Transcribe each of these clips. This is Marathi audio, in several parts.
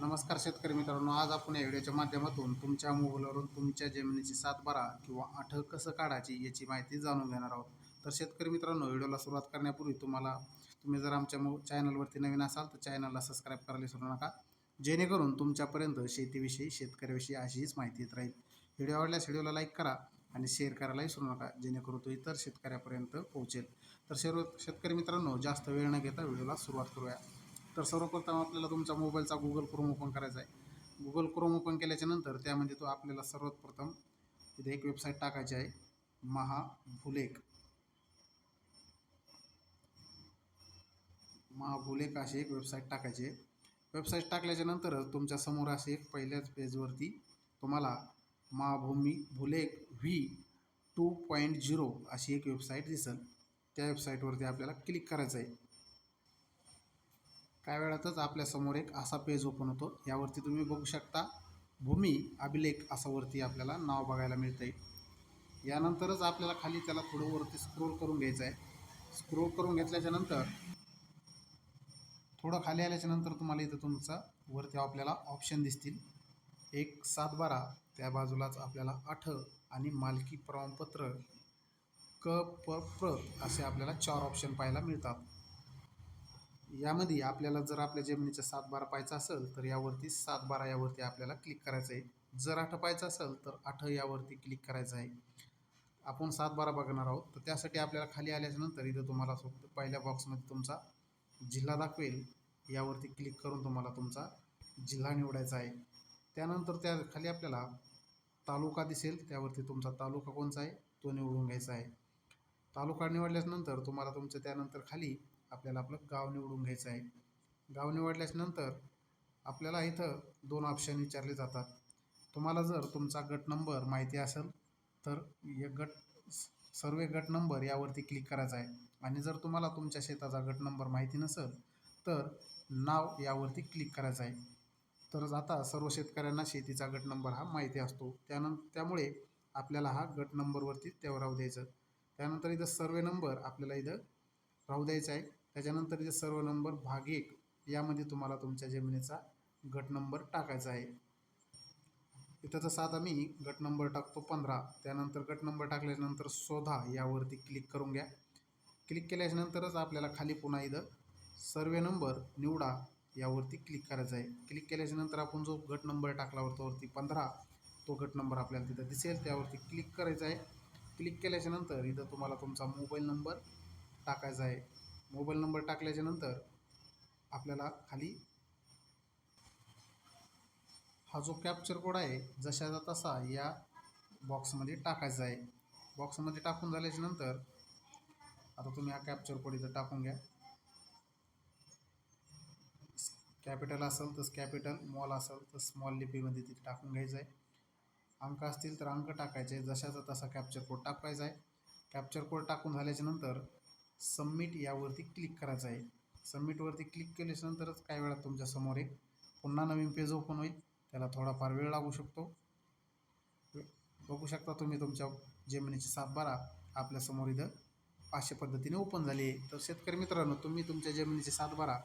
नमस्कार शेतकरी मित्रांनो आज आपण या व्हिडिओच्या माध्यमातून तुमच्या मोबाईलवरून तुमच्या जमिनीची सात बारा किंवा आठ कसं काढायची याची माहिती जाणून घेणार आहोत. तर शेतकरी मित्रांनो व्हिडिओला सुरुवात करण्यापूर्वी तुम्हाला तुम्ही जर आमच्या मो चॅनलवरती नवीन असाल तर चॅनलला सबस्क्राईब करायला विसरू नका. जेणेकरून तुमच्यापर्यंत शेतीविषयी शेतकऱ्याविषयी अशीच माहिती येत राहील. व्हिडिओ आवडल्यास व्हिडिओला लाईक करा आणि शेअर करायला विसरू नका जेणेकरून तो इतर शेतकऱ्यापर्यंत पोहोचेल. तर सर्व शेतकरी मित्रांनो जास्त वेळ न घेता व्हिडिओला सुरुवात करूया. तर सर्वप्रथम आपल्याला तुमचा मोबाईलचा गुगल क्रोम ओपन करायचा आहे. गुगल क्रोम ओपन केल्याच्यानंतर त्यामध्ये तो आपल्याला सर्वात प्रथम इथे एक वेबसाईट टाकायची आहे. महाभुलेख महाभुलेख अशी एक वेबसाईट टाकायची आहे. वेबसाईट टाकल्याच्या नंतरच तुमच्यासमोर असे एक पहिल्याच पेजवरती तुम्हाला Mahabhumi Bhulekh V two point zero अशी एक वेबसाईट दिसेल. त्या वेबसाईटवरती आपल्याला क्लिक करायचं आहे. काही वेळातच आपल्यासमोर एक असा पेज ओपन होतो. यावरती तुम्ही बघू शकता भूमी अभिलेख असं वरती आपल्याला नाव बघायला मिळतं आहे यानंतरच आपल्याला खाली त्याला थोडं वरती स्क्रोल करून घ्यायचं आहे. स्क्रोल करून घेतल्याच्या नंतर थोडं खाली आल्याच्यानंतर तुम्हाला इथं तुमचा वरती आपल्याला ऑप्शन दिसतील. एक सात बारा त्या बाजूलाच आपल्याला आठ आणि मालकी प्रमाणपत्र क प प्र असे आपल्याला चार ऑप्शन पाहायला मिळतात. यामध्ये आपल्याला जर आपल्या जमिनीचा सात बारा पाहायचा असेल तर यावरती सात बारा यावरती आपल्याला क्लिक करायचं आहे. जर आठ पाहायचं असेल तर आठ यावरती क्लिक करायचं आहे. आपण सात बारा बघणार आहोत. तर त्यासाठी आपल्याला खाली आल्याच्यानंतर इथं तुम्हाला फक्त पहिल्या बॉक्समध्ये तुमचा जिल्हा दाखवेल. यावरती क्लिक करून तुम्हाला तुमचा जिल्हा निवडायचा आहे. त्यानंतर त्या खाली आपल्याला तालुका दिसेल. त्यावरती तुमचा तालुका कोणचा आहे? तो निवडून घ्यायचा आहे. तालुका निवडल्याच्यानंतर तुम्हाला तुमचं त्यानंतर खाली आपल्याला आपलं गाव निवडून घ्यायचं आहे. गाव निवडल्याच्यानंतर आपल्याला इथं दोन ऑप्शन विचारले जातात. तुम्हाला जर तुमचा गट नंबर माहिती असेल तर या गट सर्वे गट नंबर यावरती क्लिक करायचा आहे. आणि जर तुम्हाला तुमच्या शेताचा गट नंबर माहिती नसेल तर नाव यावरती क्लिक करायचं आहे. तर आता सर्व शेतकऱ्यांना शेतीचा गट नंबर हा माहिती असतो. त्यानं त्यामुळे आपल्याला हा गट नंबरवरती तेव्हा राहू द्यायचं. त्यानंतर इथं सर्वे नंबर आपल्याला इथं राहू द्यायचा आहे. त्याच्यानंतर इथे सर्व नंबर भाग एक यामध्ये तुम्हाला तुमच्या जमिनीचा गट नंबर टाकायचा आहे. इथं जसं आता मी गट नंबर टाकतो पंधरा. त्यानंतर गट नंबर टाकल्यानंतर शोधा यावरती क्लिक करून घ्या. क्लिक केल्याच्यानंतरच आपल्याला खाली पुन्हा इथं सर्वे नंबर निवडा यावरती क्लिक करायचं आहे. क्लिक केल्याच्यानंतर आपण जो गट नंबर टाकला होता वरती पंधरा तो गट नंबर आपल्याला तिथं दिसेल. त्यावरती क्लिक करायचं आहे. क्लिक केल्याच्यानंतर इथं तुम्हाला तुमचा मोबाईल नंबर टाकायचा आहे. मोबाईल नंबर टाकल्याच्या नंतर आपल्याला खाली हा जो कॅप्चर कोड आहे जशाचा तसा या बॉक्समध्ये टाकायचा आहे. बॉक्समध्ये टाकून झाल्याच्यानंतर आता तुम्ही हा कॅप्चर कोड इथं टाकून घ्या. कॅपिटल असेल तर कॅपिटल मॉल असेल तर स्मॉल लिपीमध्ये तिथे टाकून घ्यायचं आहे. अंक असतील तर अंक टाकायचे जशाचा तसा कॅप्चर कोड टाकायचा आहे. कॅप्चर कोड टाकून झाल्याच्यानंतर सबमिट यावरती क्लिक करायचं आहे. सबमिटवरती क्लिक केल्याच्यानंतरच काही वेळात तुमच्यासमोर एक पुन्हा नवीन पेज ओपन होईल. त्याला थोडाफार वेळ लागू शकतो. बघू शकता तुम्ही तुमच्या जमिनीची सातबारा आपल्यासमोर इथं अशा पद्धतीने ओपन झाली आहे. तर शेतकरी मित्रांनो तुम्ही तुमच्या जमिनीची सातबारा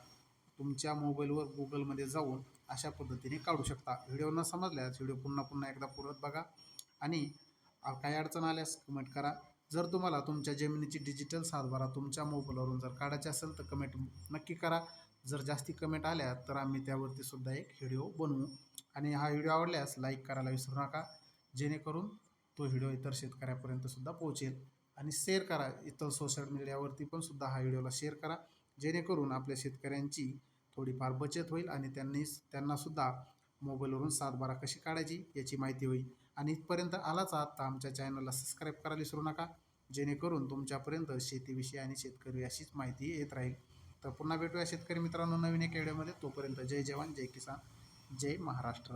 तुमच्या मोबाईलवर गुगलमध्ये जाऊन अशा पद्धतीने काढू शकता. व्हिडिओ न समजल्यास व्हिडिओ पुन्हा पुन्हा एकदा पुरत बघा आणि काही अडचण आल्यास कमेंट करा. जर तुम्हाला तुमच्या जमिनीची डिजिटल सातबारा तुमच्या मोबाईलवरून जर काढायची असेल तर कमेंट नक्की करा. जर जास्ती कमेंट आल्या तर आम्ही त्यावरती सुद्धा एक व्हिडिओ बनवू. आणि हा व्हिडिओ आवडल्यास लाईक करायला विसरू नका. जेणेकरून तो व्हिडिओ इतर शेतकऱ्यापर्यंत सुद्धा पोहोचेल. आणि शेअर करा. इतर सोशल मीडियावरती पण सुद्धा हा व्हिडिओला शेअर करा. जेणेकरून आपल्या शेतकऱ्यांची थोडीफार बचत होईल आणि त्यांनी त्यांनासुद्धा मोबाईलवरून सातबारा कशी काढायची याची माहिती होईल. आणि इथपर्यंत आलाच आहात तर आमच्या चॅनलला सबस्क्राईब करायला विसरू नका. जेणेकरून तुमच्यापर्यंत शेतीविषयी आणि शेतकरी अशीच माहिती येत राहील. तर पुन्हा भेटूया शेतकरी मित्रांनो नवीन एक व्हिडिओमध्ये. तोपर्यंत जय जवान जय किसान जय महाराष्ट्र.